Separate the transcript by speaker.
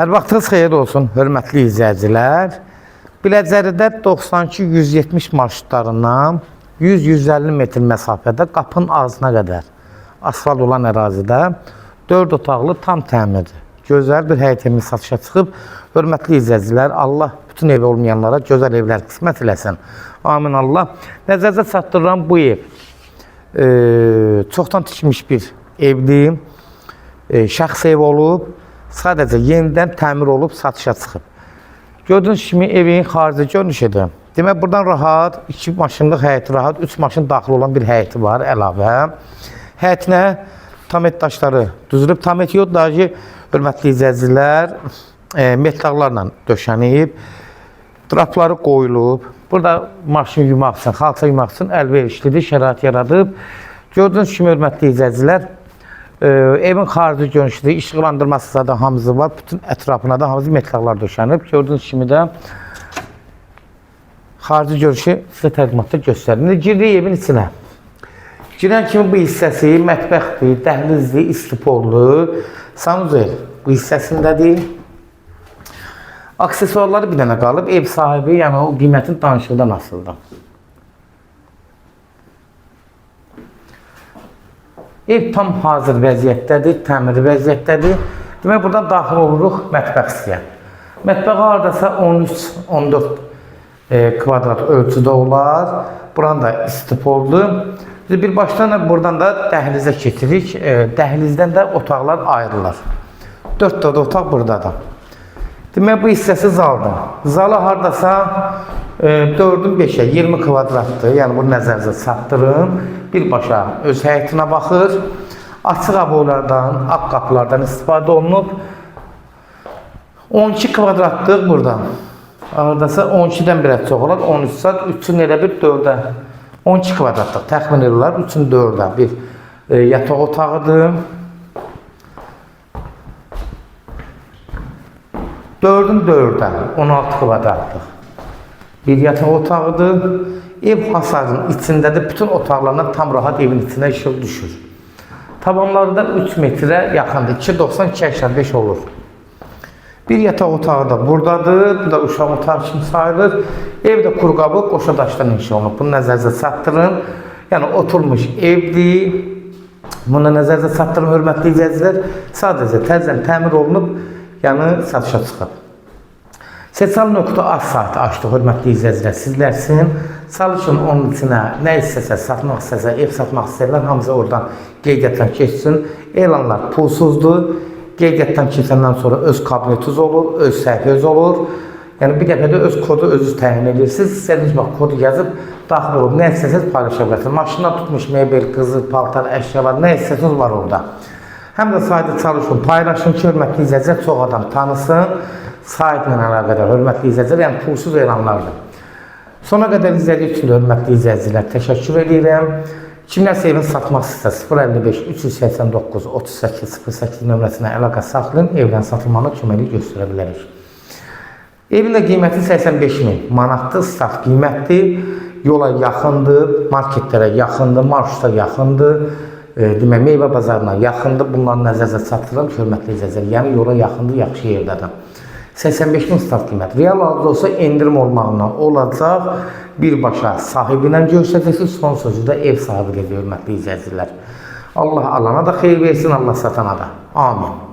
Speaker 1: Hər vaxtınız xeyir olsun, hörmətli izləyicilər. Biləcəridə 92-170 marşrutlarından 100-150 metr məsafədə qapının ağzına qədər asfalt olan ərazidə 4 otaqlı tam təmirli, gözəl bir həyət evi satışa çıxıb. Hörmətli izləyicilər, Allah bütün evi olmayanlara gözəl evlər qismət eləsin. Amin Allah. Nəzərdə çatdırılan bu ev e, çoxdan tikilmiş bir evdir. E, şəxs ev olub, sadəcə yenidən təmir olub satışa çıxıb. Gördüyünüz kimi evin xarici görünüşüdür. Demək buradan rahat 2 maşınlıq həyəti rahat 3 maşın daxil olan bir həyəti var əlavə. Həyətinə tamet daşları düzülüb. Tamet yox, daha ki, hörmətli izləyicilər, e, metallarla döşənib. Drapları qoyulub. Burada maşın yumaq üçün, xalça yumaq üçün əlverişlidir, şərait yaradıb. Gördüyünüz kimi hörmətli izləyicilər, e, evin xarici görünüşüdür, işıqlandırması zaten hamısı var. Bütün ətrafına da hamısı metallar döşənib. Gördüyünüz kimi də xarici görünüşü sizə təqdimatda göstərim. İndi girdik evin içinə. Girən kimi bu hissəsi mətbəxdir, dəhlizdir, istipollu. Sanuzel bu hissəsindədir. Aksesuarları bir dənə qalıb. Ev sahibi, yəni o qiymətin danışıqdan asılıdır. Ev tam hazır vəziyyətdədir, təmirli vəziyyətdədir. Demək, buradan daxil oluruq mətbəxsiyə. Mətbəx hardasa 13-14 e, kvadrat ölçüdə olar. Buran da. Biz bir başdan da buradan da dəhlizə keçirik. E, dəhlizdən də otaqlar ayrılır. 4 dənə otaq buradadır. Demək bu hissəsi zaldır. Zalı hardasa e, 4-ün 5-ə 20 kvadratdır. Yəni bunu nəzərinizə çatdırın. Birbaşa öz həyətinə baxır. Açıq abolardan, ağ qapılardan istifadə olunub. 12 kvadratlıq buradan. Hardasa 12-dən biraz çox olar. 13 saat 3-ün elə bir 4-ə 12 kvadratlıq təxmin edirlər. 3-ün 4-ə bir e, yataq otağıdır. 4'ün 4'ə 16 kvadratlıq bir yataq otağıdır. Ev hasarının içindədir. Bütün otaqlarına tam rahat evin içinə işıq düşür. Tavanları da 3 metrə yaxındır. 2.90-2.85 olur. Bir yataq otağı da buradadır. Bu da uşaq otağı kimi sayılır. Evdə kuru qabı qoşa daşdan inşa olunub. Bunu nəzərinizə çatdırın. Yəni oturmuş evdir. Bunu nəzərinizə çatdırın hörmətli izləyicilər. Sadəcə təzədən təmir olunub, yəni satışa çıxıb. Seçal.az saati açdı hörmətli izləyicilər. Sizlər üçün çalışın onun içinə nə istəsə, satmaq istəsə, ev satmaq istəyirlər, hamısı oradan qeydiyyatdan keçsin. Elanlar pulsuzdur. Qeydiyyatdan keçəndən sonra öz kabinetiniz olur, öz səhifəniz olur. Yəni bir dəfə də öz kodu özünüz təyin edirsiniz. İstədiyiniz bax kodu yazıb daxil olub nə istəsəniz paylaşa bilərsiniz. Maşından tutmuş mebel, qızıl, paltar, əşyalar nə istəsəniz var orada. Həm də saytı çalışın, paylaşın ki, hörmətli izləyicilər çox adam tanısın. Saytla əlaqədar hörmətli izləyicilər, yəni pulsuz elanlardır. Sona qədər izlədiyi üçün də hörmətli izləyicilər təşəkkür edirəm. Kimlərsə evin satmaq istəsə 055 389 38 08 nömrəsinə əlaqə saxlayın, evdən satılmanı köməklik göstərə bilərik. Evin də qiyməti 85 min manatdır, start qiymətdir. Yola yaxındır, marketlərə yaxındır, marşruta yaxındır. E, demək, meyvə bazarına yaxındır. Bunları nəzərdə çatdırıram, hörmətli izləyicilər. Yəni yola yaxındır, yaxşı yerdədir. 85 min start qiymət. Real halda olsa endirim olmağından olacaq. Birbaşa sahibindən göstərəcəksiniz, son sözü də ev sahibi edir, hörmətli izləyicilər. Allah alana da xeyir versin, Allah satana da. Amin.